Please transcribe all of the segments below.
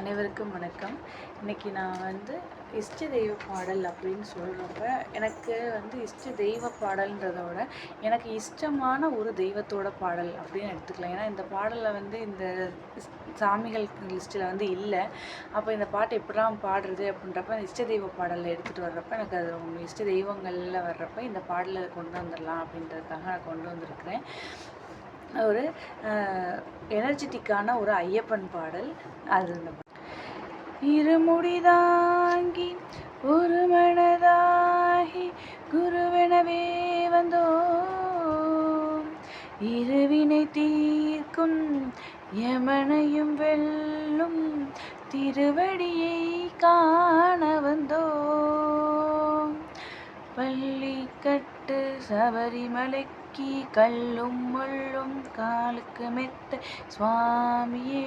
அனைவருக்கும் வணக்கம். இன்றைக்கி நான் வந்து இஷ்ட தெய்வ பாடல் அப்படின்னு சொல்கிறப்ப எனக்கு வந்து இஷ்ட தெய்வ பாடல்ன்றதை விட எனக்கு இஷ்டமான ஒரு தெய்வத்தோட பாடல் அப்படின்னு எடுத்துக்கலாம். ஏன்னா இந்த பாடலில் வந்து இந்த சாமிகள் லிஸ்ட்டில் வந்து இல்லை. அப்போ இந்த பாட்டு எப்படிலாம் பாடுறது அப்படின்றப்ப அந்த இஷ்ட தெய்வ பாடலில் எடுத்துகிட்டு வர்றப்ப எனக்கு அது ரொம்ப இஷ்ட தெய்வங்களில் வர்றப்ப இந்த பாடலை கொண்டு வந்துடலாம் அப்படின்றதுக்காக நான் கொண்டு வந்திருக்கிறேன். ஒரு எனர்ஜெட்டிக்கான ஒரு ஐயப்பன் பாடல் அது இருமுடிதாங்கி ஒரு மனதாகி குருவெனவே வந்தோ இருவினை தீர்க்கும் யமனையும் வெல்லும் திருவடியை காண வந்தோ பள்ளி கட்டு சபரிமலைக்கு கல்லும் முள்ளும் காலுக்கு மெத்த சுவாமியே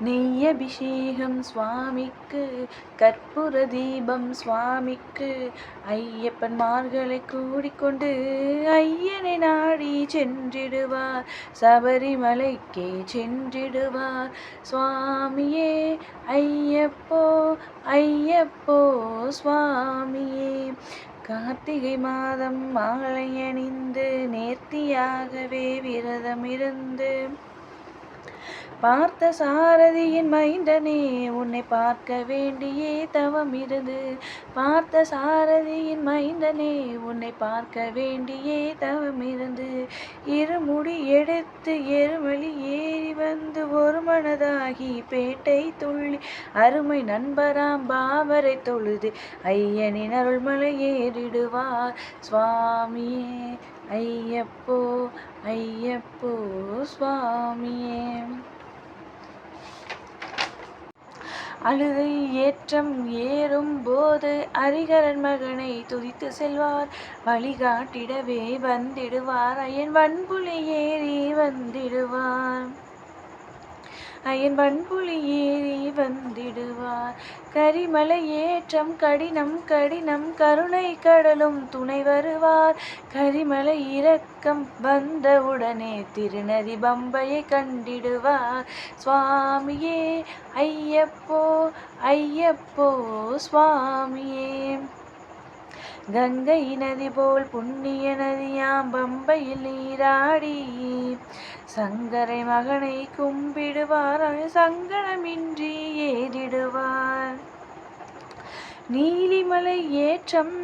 நெய் அபிஷேகம் சுவாமிக்கு கற்பூர தீபம் சுவாமிக்கு ஐயப்பன் மார்களை கூடிக்கொண்டு ஐயனை நாடி சென்றிடுவார். சபரிமலைக்கே சென்றிடுவார். சுவாமியே ஐயப்போ ஐயப்போ சுவாமியே. கார்த்திகை மாதம் மாலை அணிந்து நேர்த்தியாகவே விரதம் இருந்து பார்த்த சாரதியின் மைந்தனே உன்னை பார்க்க வேண்டியே தவம் இருந்து பார்த்த சாரதியின் மைந்தனே உன்னை பார்க்க வேண்டியே தவம் இருந்து இருமுடி எடுத்து எருமலி ஏறி வந்து ஒரு மனதாகி பேட்டை துள்ளி அருமை நண்பராம் பாவரை தொழுது ஐயனின் அருள்மலை ஏறிடுவார். சுவாமியே ஐயப்போ ஐயப்போ சுவாமியே. அழுதை ஏற்றம் ஏறும் போது அரிகரன் மகனை துதித்து செல்வார். வழிகாட்டிடவே வந்திடுவார். அயன் வன்புலி ஏறி வந்திடுவார். அயன் வன்புலி ஏறி வந்திடுவார். கரிமலை ஏற்றம் கடினம் கடினம் கருணை கடலும் துணை வருவார். கரிமலை இரக்கம் வந்தவுடனே திருநதி பம்பையை கண்டிடுவார். சுவாமியே ஐயப்போ ஐயப்போ சுவாமியே. கங்கை நதி போல் புண்ணிய நதியாம் பம்பையில் நீராடி. சங்கரை மகனை கும்பிடுவார் சங்கடமின்றி ஏறிடுவார். நீலிமலை ஏற்றம்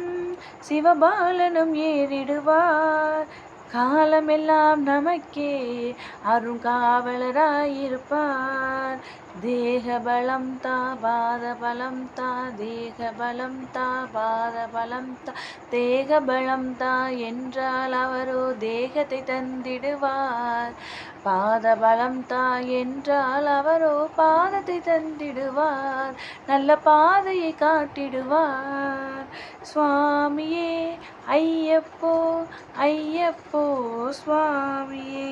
சிவபாலனும் ஏறிடுவார். காலமெல்லாம் நமக்கே அருங்காவலராயிருப்பார் தேக பலம் தா பாத பலம் தா தேக பலம் தா பாத பலம் தா. தேக பலம் தா என்றால் அவரோ தேகத்தை தந்திடுவார். பாத பலம் தா என்றால் அவரோ பாதத்தை தந்திடுவார். நல்ல பாதையை காட்டிடுவார். சுவாமியே ஐயப்போ ஐயப்போ சுவாமியே.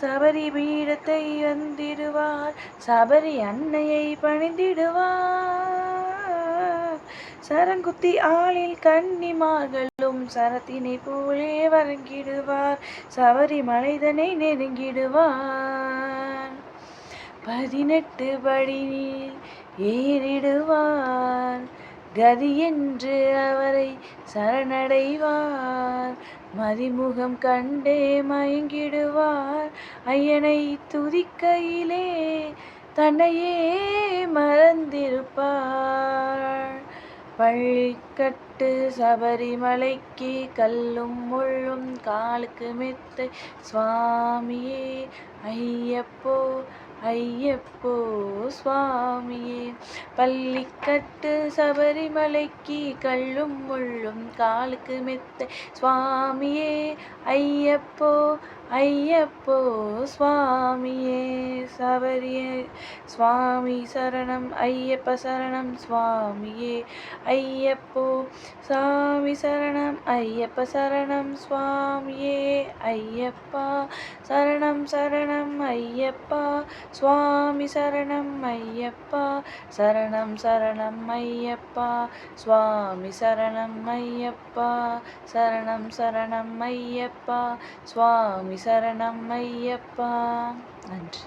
சபரி பீடத்தை வந்திடுவார் சபரி அன்னையை பணிந்திடுவார். சரங்குத்தி ஆளில் கன்னிமார்களும் சரத்தினை போலே வரங்கிடுவார் சபரி மலைதனை நெருங்கிடுவார். பதினெட்டு படியில் ஏறிடுவார். கதி என்று அவரை சரணடைவார். மதிமுகம் கண்டே மயங்கிடுவார். ஐயனை துதிக்கையிலே தன்னையே மறந்திருப்பார். பள்ளிக்கட்டு சபரிமலைக்கு கல்லும் முள்ளும் காலுக்கு மெத்தை. சுவாமியே ஐயப்போ ஐயப்போ சுவாமியே பள்ளிக்கட்டு சபரிமலைக்கு கள்ளும் முள்ளும் காலுக்கு மெத்த. சுவாமியே ஐயப்போ ஐயப்போ சுவாமியே சபரியே சுவாமி சரணம் ஐயப்ப சரணம் சுவாமியே ஐயப்போ சாமி சரணம் ஐயப்ப சரணம் சுவாமியே ஐயப்பா சரணம் சரணம் ஐயப்பா சுவாமி சரணம் ஐயப்பா சரணம் சரணம் ஐயப்பா சுவாமி சரணம் ஐயப்பா சரணம் சரணம் ஐயப்பா சுவாமி சரணம் ஐயப்பா. நன்றி.